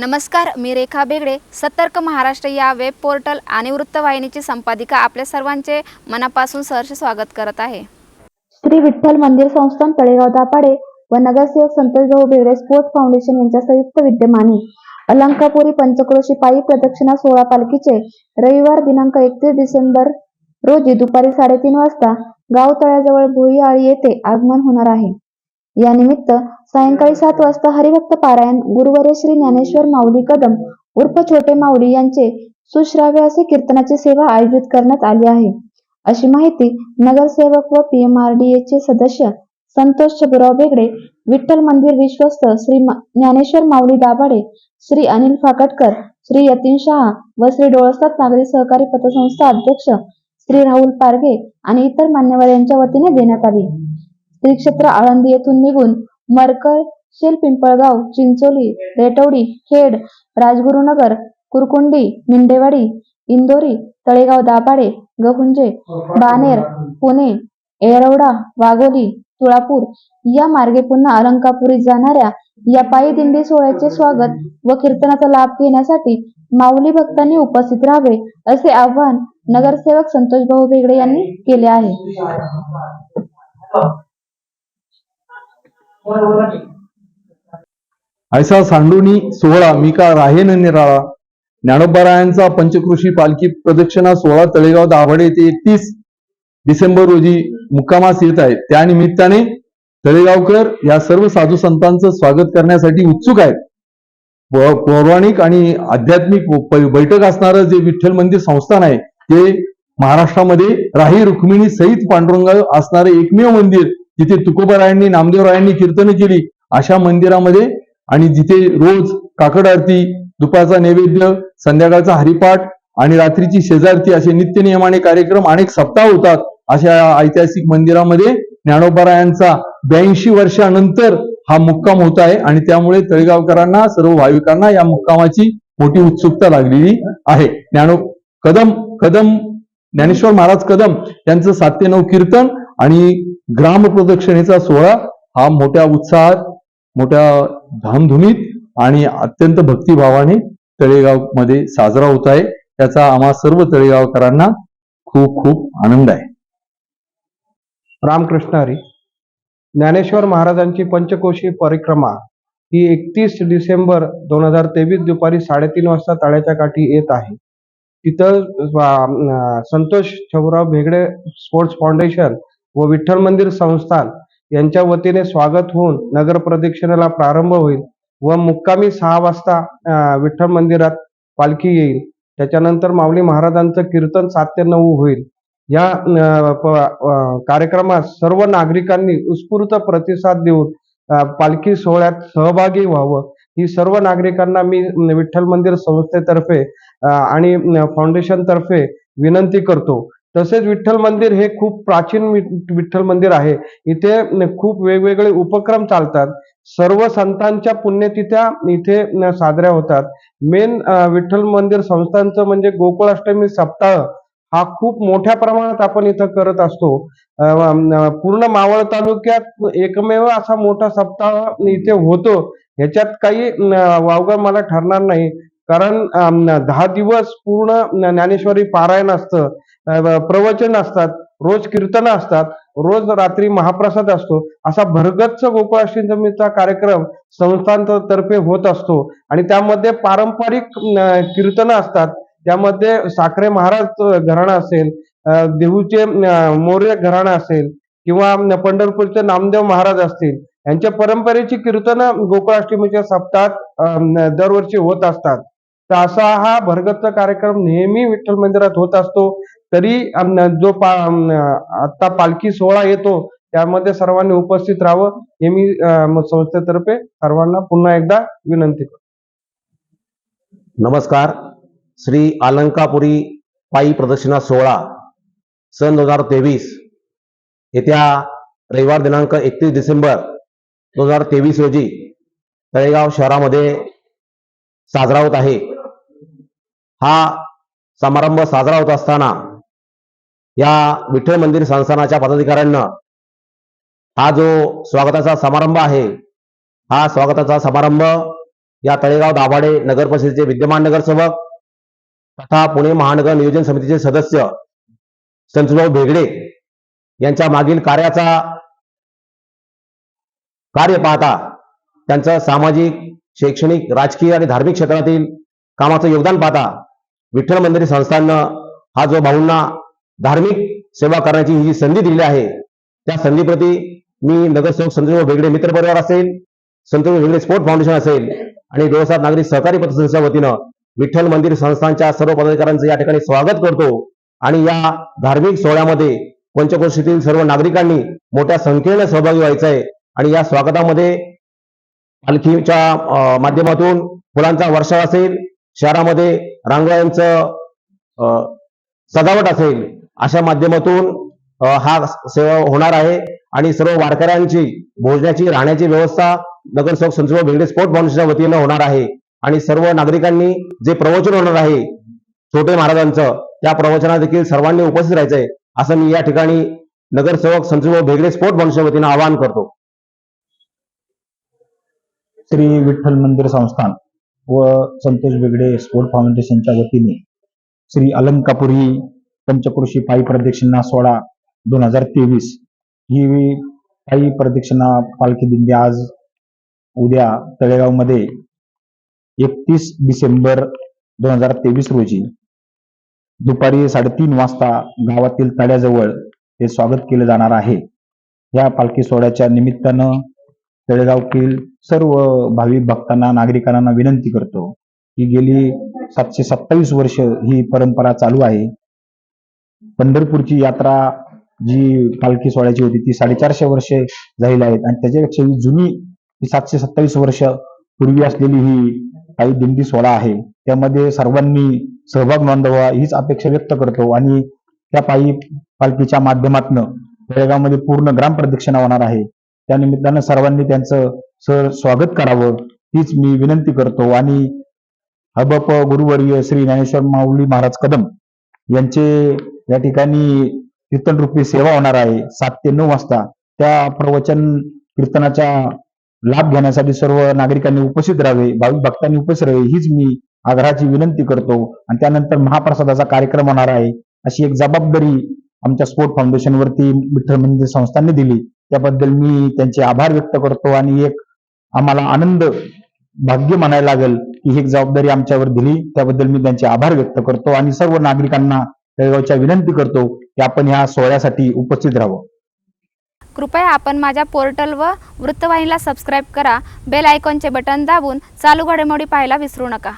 नमस्कार मी रेखा बेगडे. सतर्क महाराष्ट्र या वेब पोर्टल आणि वृत्तवाहिनीची संपादिका आपल्या सर्वांचे मनापासून सहर्ष स्वागत करत आहे. श्री विठ्ठल मंदिर संस्थान तळेगाव दापाडे व नगरसेवक संतोष भाऊ बेगडे स्पोर्ट फाउंडेशन यांच्या संयुक्त विद्यमाने अलंकापुरी पंचक्रोशी पायी प्रदक्षिणा सोळा पालखीचे रविवार दिनांक एकतीस डिसेंबर रोजी दुपारी साडेतीन वाजता गाव तळ्याजवळ भुईआळी येथे आगमन होणार आहे. यानिमित्त सायंकाळी सात वाजता हरिभक्त पारायण गुरुवर्य श्री ज्ञानेश्वर माऊली कदम उर्फ छोटे माऊली यांचे सुश्राव्य असे कीर्तनाची सेवा आयोजित करण्यात आली आहे. अशी माहिती नगरसेवक व पीएमआरडीए चे सदस्य संतोष छबुराव बेगडे विठ्ठल मंदिर विश्वस्त श्री ज्ञानेश्वर माऊली दाभाडे श्री अनिल फाकटकर श्री यतीन शहा व श्री डोळसात नागरी सहकारी पतसंस्था अध्यक्ष श्री राहुल पारगे आणि इतर मान्यवर यांच्या वतीने देण्यात आली. श्री क्षेत्र आळंदी येथून निघून मरकळ शेल पिंपळगाव चिंचोली रेटवडी खेड राजगुरुनगर कुरकुंडी मिंडेवाडी इंदोरी तळेगाव दाभाडे गहुंजे बानेर पुणे येरवडा वाघोली तुळापूर या मार्गे पुन्हा अलंकापुरी जाणाऱ्या या पायी दिंडी सोहळ्याचे स्वागत व कीर्तनाचा लाभ घेण्यासाठी माऊली भक्तांनी उपस्थित राहावे असे आवाहन नगरसेवक संतोष भाऊ बेगडे यांनी केले आहे. ऐसा सांडूनी सोहळा मी का राहेन निराळा ज्ञानोबारायांचा पंचकृषी पालखी प्रदक्षिणा सोहळा तळेगाव दाभाडे येथे एकतीस डिसेंबर रोजी मुक्कामास येत आहे. त्या निमित्ताने तळेगावकर या सर्व साधू संतांचं स्वागत करण्यासाठी उत्सुक आहेत. पौराणिक आणि आध्यात्मिक बैठक असणारं जे विठ्ठल मंदिर संस्थान आहे ते महाराष्ट्रामध्ये राही रुक्मिणी सहित पांडुरंग असणारे एकमेव मंदिर जिथे तुकोबारायांनी नामदेवरायांनी कीर्तन केली अशा मंदिरामध्ये आणि जिथे रोज काकड आरती दुपारचा नैवेद्य संध्याकाळचा हरिपाठ आणि रात्रीची शेजारती असे नित्य नियमाने कार्यक्रम अनेक सप्ताह होतात अशा ऐतिहासिक मंदिरामध्ये ज्ञानोबारायांचा ब्याऐंशी वर्षानंतर हा मुक्काम होत आहे आणि त्यामुळे तळेगावकरांना सर्व भाविकांना या मुक्कामाची मोठी उत्सुकता लागलेली आहे. ज्ञानो कदम कदम ज्ञानेश्वर महाराज कदम यांचं सात ते नऊ कीर्तन आणि ग्राम प्रदक्षिणेचा सोहळा हा मोठ्या उत्साहात मोठ्या धामधुमीत आणि अत्यंत भक्तिभावाने तळेगावमध्ये साजरा होत आहे. त्याचा आम्हा सर्व तळेगावकरांना खूप खूप आनंद आहे. रामकृष्ण हरी ज्ञानेश्वर महाराजांची पंचकोशी परिक्रमा ही एकतीस डिसेंबर दोन हजार तेवीस दुपारी साडेतीन वाजता तळ्याच्या काठी येत आहे. तिथं संतोष छबुराव भेगडे स्पोर्ट्स फाउंडेशन व विठ्ठल मंदिर संस्थान यांच्या वतीने स्वागत होऊन नगर प्रदक्षिणेला प्रारंभ होईल व मुक्कामी सहा वाजता विठ्ठल मंदिरात पालखी येईल. त्याच्यानंतर माऊली महाराजांचं कीर्तन सात ते नऊ होईल. या प- कार्यक्रमात सर्व नागरिकांनी उत्स्फूर्त प्रतिसाद देऊन पालखी सोहळ्यात सहभागी व्हावं. ही सर्व नागरिकांना मी विठ्ठल मंदिर संस्थेतर्फे आणि फाउंडेशनतर्फे विनंती करतो. तसेच विठ्ठल मंदिर हे खूप प्राचीन वि- विठ्ठल मंदिर आहे. इथे खूप वेगवेगळे उपक्रम चालतात. सर्व संतांच्या पुण्यतिथ्या इथे साजऱ्या होतात. मेन विठ्ठल मंदिर संस्थांचं म्हणजे गोकुळाष्टमी सप्ताह हा खूप मोठ्या प्रमाणात आपण इथं करत असतो. पूर्ण मावळ तालुक्यात एकमेव असा मोठा सप्ताह इथे होतो. ह्याच्यात काही अं, वावगं मला ठरणार नाही. कारण दहा दिवस पूर्ण ज्ञानेश्वरी पारायण असतं. प्रवचन असतात रोज कीर्तन असतात रोज रात्री महाप्रसाद असतो. असा भरगच्च गोकुळाष्टमीचा कार्यक्रम संस्थांतर्फे होत असतो. आणि त्यामध्ये पारंपरिक कीर्तन असतात. त्यामध्ये साखरे महाराज घराणं असेल देहूचे मौर्य मोर्य घराणं असेल किंवा पंढरपूरचे नामदेव महाराज असतील यांच्या परंपरेची कीर्तन गोकुळाष्टमीच्या सप्ताहात दरवर्षी होत असतात. तर असा हा भरगतचा कार्यक्रम नेहमी विठ्ठल मंदिरात होत असतो. तरी जो पा आता पालखी सोहळा येतो त्यामध्ये सर्वांनी उपस्थित राहावं हे मी संस्थेतर्फे सर्वांना पुन्हा एकदा विनंती करतो. नमस्कार. श्री अलंकापुरी पायी प्रदक्षिणा सोहळा सन दोन हजार तेवीस येत्या रविवार दिनांक एकतीस डिसेंबर दोन हजार तेवीस रोजी तळेगाव शहरामध्ये साजरा होत आहे. हा समारंभ साजरा होत असताना या विठ्ठल मंदिर संस्थानाच्या पदाधिकाऱ्यांना हा जो स्वागताचा समारंभ आहे हा स्वागताचा समारंभ या तळेगाव दाभाडे नगर परिषदेचे विद्यमान नगरसेवक तथा पुणे महानगर नियोजन समितीचे सदस्य संतभाऊ भेगडे यांच्या मागील कार्याचा कार्य पाहता त्यांचं सामाजिक शैक्षणिक राजकीय आणि धार्मिक क्षेत्रातील कामाचं योगदान पाहता विठ्ठल मंदिर संस्थाननं हा जो भाऊंना धार्मिक सेवा करण्याची ही जी संधी दिली आहे त्या संधीप्रती मी नगरसेवक संतोष भेगडे मित्र परिवार असेल संतोष भेगडे स्पोर्ट फाउंडेशन असेल आणि व्यवसाय नागरिक सहकारी पतसंस्थेच्या वतीनं विठ्ठल मंदिर संस्थांच्या सर्व पदाधिकाऱ्यांचं या ठिकाणी स्वागत करतो. आणि या धार्मिक सोहळ्यामध्ये पंचकोशीतील सर्व नागरिकांनी मोठ्या संख्येने सहभागी व्हायचं आहे आणि या स्वागतामध्ये पालखीच्या माध्यमातून फुलांचा वर्षाव असेल शहरामध्ये रांगोळ्यांचं अं, सजावट असेल अशा माध्यमातून हा सेवा होणार आहे आणि सर्व वारकऱ्यांची भोजनाची राहण्याची व्यवस्था नगरसेवक संजय भेंडे स्पोर्ट फाउंडेशनच्या वतीनं होणार आहे. आणि सर्व नागरिकांनी जे प्रवचन होणार आहे छोटे महाराजांचं त्या प्रवचनात देखील सर्वांनी उपस्थित राहायचंय असं मी या ठिकाणी नगरसेवक संजय भेगडे स्पोर्ट फाउंडेशन वतीनं आवाहन करतो. श्री विठ्ठल मंदिर संस्थान व संतोष बेगडे स्पोर्ट फाउंडेशनच्या वतीने श्री अलंकापुरी पंचकृषी पायी प्रदक्षिणा सोळा दोन हजार तेवीस. ही पायी प्रदक्षिणा पालखी दिंडी आज उद्या तळेगावमध्ये एकतीस डिसेंबर दोन हजार तेवीस रोजी दुपारी साडेतीन वाजता गावातील तळ्याजवळ हे स्वागत केलं जाणार आहे. या पालखी सोहळ्याच्या निमित्तानं तळेगावतील सर्व भाविक भक्तांना नागरिकांना विनंती करतो की गेली सातशे सत्तावीस वर्ष ही परंपरा चालू आहे. पंढरपूरची यात्रा जी पालखी सोहळ्याची होती ती साडेचारशे वर्षे झालेली आहेत. आणि त्याच्यापेक्षा ही जुनी ही सातशे सत्तावीस वर्ष पूर्वी असलेली ही काही दिंडी सोहळा आहे. त्यामध्ये सर्वांनी सहभाग नोंदवा हीच अपेक्षा व्यक्त करतो. आणि त्या पायी पालखीच्या माध्यमातून बेळगावमध्ये पूर्ण ग्राम प्रदक्षिणा होणार आहे. त्या निमित्तानं सर्वांनी त्यांचं सर स्वागत करावं हीच मी विनंती करतो. आणि हबप गुरुवर्य श्री ज्ञानेश्वर माऊली महाराज कदम यांचे या ठिकाणी कीर्तन रूपी सेवा होणार आहे. सात ते नऊ वाजता. त्या प्रवचन कीर्तनाचा लाभ घेण्यासाठी सर्व नागरिकांनी उपस्थित राहावे. भाविक भक्तांनी उपस्थित राहावे. हीच मी आग्रहाची विनंती करतो. आणि त्यानंतर महाप्रसादाचा कार्यक्रम होणार आहे. अशी एक जबाबदारी आमच्या स्पोर्ट फाउंडेशनवरती विठ्ठल मंदिर संस्थांनी दिली. त्याबद्दल मी त्यांचे आभार व्यक्त करतो आणि एक आम्हाला आनंद भाग्य म्हणायला लागेल की ही एक जबाबदारी आमच्यावर दिली. त्याबद्दल मी त्यांचे आभार व्यक्त करतो. आणि सर्व नागरिकांना तळेगावच्या विनंती करतो की आपण ह्या सोहळ्यासाठी उपस्थित राहावं. कृपया आपण माझ्या पोर्टल व वृत्तवाहिनीला सबस्क्राईब करा. बेल आयकॉनचे बटन दाबून चालू घडामोडी पाहायला विसरू नका.